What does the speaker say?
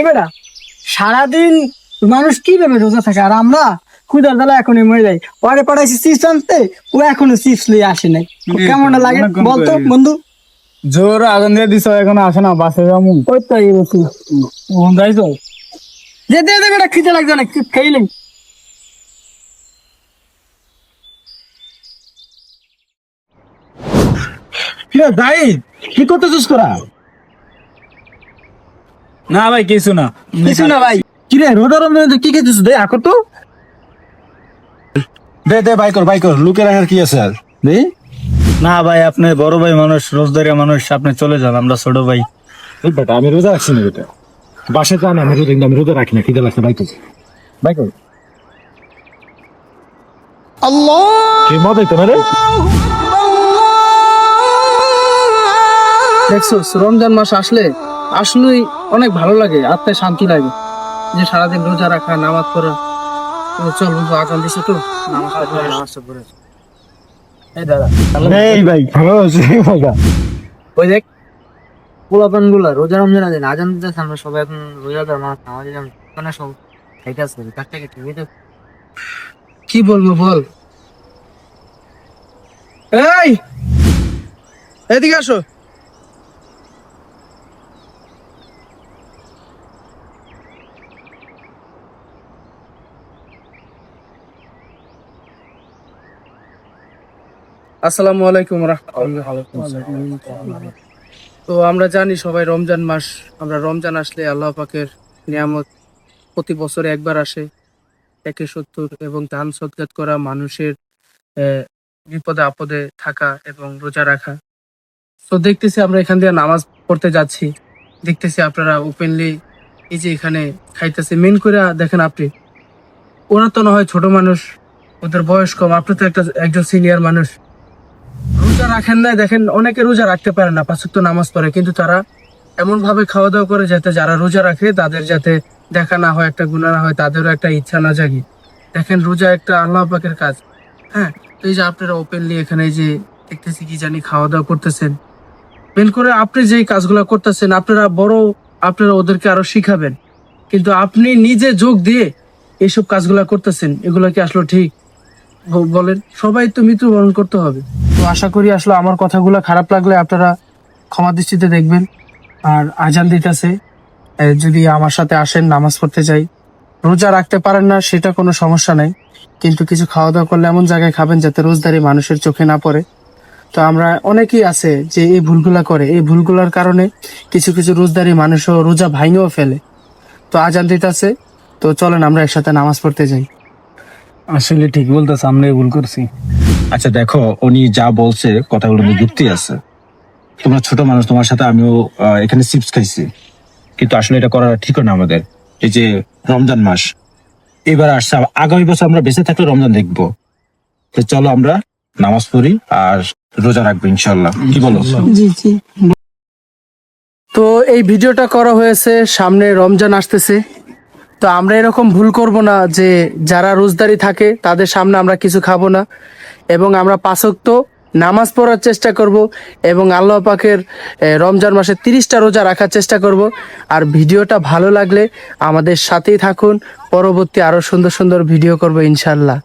এবারে সারাদিন মানুষ কি ভেবে রোজা থাকে? আর আমরা ক্ষুদার বেলা এখনই মরে যাই। পরে পাঠাইছি চিপস আনতে ও এখনও চিপস লিয়ে আসে নাই। কেমন লাগে? বলতো বন্ধু? জোর আগুন দিয়ে দিছ এখন আসে না বাসে যাব। ওই তো এই বসি ফোন যাইছো যেতে যেতে বেটা খিদে লাগছে না। কিরে যাই কি করতেছিস তোরা? না ভাই কিছু না। কিছু না ভাই। কিরে রোদা রমজান কি খেতেছিস দে আকর তো? দে দে বাই কর বাই কর লুকের রাখার কি আছে আর? দে। না ভাই আপনি বড় ভাই মানুষ রোজদারিয়া মানুষ আপনি চলে যান আমরা ছোট ভাই। এই বেটা আমি রোজা রাখছি না বেটা। বাসে যা না আমি রোজা আমি রোজা রাখি না খিদে লাগছে বাই কর। বাই কর। কি মজা না রে? দেখছ রমজান মাস আসলে আসলেই অনেক ভালো লাগে আত্মায় শান্তি লাগে। যে সারাদিন রোজা রাখা নামাজ পড়া চল বন্ধু আজান দিছে তো? নামাজটা পড়ে এই দাদা এই ভাই ভালো আছে মজা ওই দেখ পোলাপানগুলা রোজা রমজান আছে আজান দিতেছে আমরা সবাই এখন রোজাদার মাছ নামাজ দিলাম মানে সব কাটতে কেটে কি বলব বল? এই! এদিকে আসো। আসসালামু আলাইকুম তো আমরা জানি সবাই রমজান মাস আমরা রমজান আসলে আল্লাহ পাকের নিয়ামত। প্রতি বছরে একবার আসে একে সত্তর এবং দান সৎকাত করা মানুষের বিপদে আপদে থাকা এবং রোজা রাখা। তো দেখতেছি আমরা এখান দিয়ে নামাজ পড়তে যাচ্ছি। দেখতেছি আপনারা ওপেনলি এই যে এখানে খাইতেছে। মেন করে দেখেন আপনি ওরা তো না হয় ছোট মানুষ ওদের বয়স কম। আপনি তো একটা একজন সিনিয়র মানুষ। রোজা রাখেন না দেখেন অনেকে রোজা রাখতে পারে না, পাঁচ ওয়াক্ত নামাজ পড়ে, কিন্তু তারা এমন ভাবে খাওয়া দাওয়া করে যাতে যারা রোজা রাখে, তাদের যাতে দেখা না হয়, একটা গুণা না হয়, তাদেরও একটা ইচ্ছা না জাগে। দেখেন রোজা একটা আল্লাহ পাকের কাজ। হ্যাঁ তো এই যে আপনারা ওপেনলি এখানে যে দেখতেছি কি জানি খাওয়া দাওয়া করতেছেন। মেন করে আপনি যে কাজগুলো করতেছেন, আপনারা বড়, আপনারা ওদেরকে আরও শিখাবেন। কিন্তু আপনি নিজে যোগ দিয়ে এইসব কাজগুলো করতেছেন, এগুলো কি আসলে ঠিক? বলেন, সবাই তো মৃত্যুবরণ করতে হবে। তো আশা করি আসলে আমার কথাগুলো খারাপ লাগলে আপনারা ক্ষমা দৃষ্টিতে দেখবেন। আর আজান দিতেছে। যদি আমার সাথে আসেন, নামাজ পড়তে যাই। রোজা রাখতে পারেন না, সেটা কোনো সমস্যা নাই। কিন্তু কিছু খাওয়া দাওয়া করলে এমন জায়গায় খাবেন যাতে রোজদারি মানুষের চোখে না পড়ে। তো আমরা অনেকেই আছে যে এই ভুলগুলা করে। এই ভুলগুলার কারণে কিছু কিছু রোজদারি মানুষও রোজা ভাঙেও ফেলে। তো আজান দিতেছে। তো চলেন, আমরা একসাথে নামাজ পড়তে যাই। আসলে ঠিক বলতেছে আমরা ভুল করছি। আচ্ছা দেখো উনি যা বলছে কথাগুলো যুক্তি আছে। তোমরা ছোট মানুষ তোমার সাথে আমিও আহ, এখানে চিপস খাইছি। কিন্তু আসলে এটা করা ঠিক না আমাদের। এই যে রমজান মাস এবার আসছে আবার আগামী বছর আমরা বেঁচে থাকলে রমজান দেখব। তো চলো আমরা নামাজ পড়ি আর রোজা রাখব ইনশাল্লাহ কি বলো? জি জি। তো এই ভিডিওটা করা হয়েছে সামনে রমজান আসতেছে। তো আমরা এরকম ভুল করব না যে যারা রোজদারি থাকে, তাদের সামনে আমরা কিছু খাব না। এবং আমরা পাঁচক্ত নামাজ পড়ার চেষ্টা করব এবং আল্লাহ পাকের রমজান মাসে তিরিশটা রোজা রাখার চেষ্টা করব। আর ভিডিওটা ভালো লাগলে আমাদের সাথেই থাকুন। পরবর্তী আরও সুন্দর সুন্দর ভিডিও করব ইনশাল্লাহ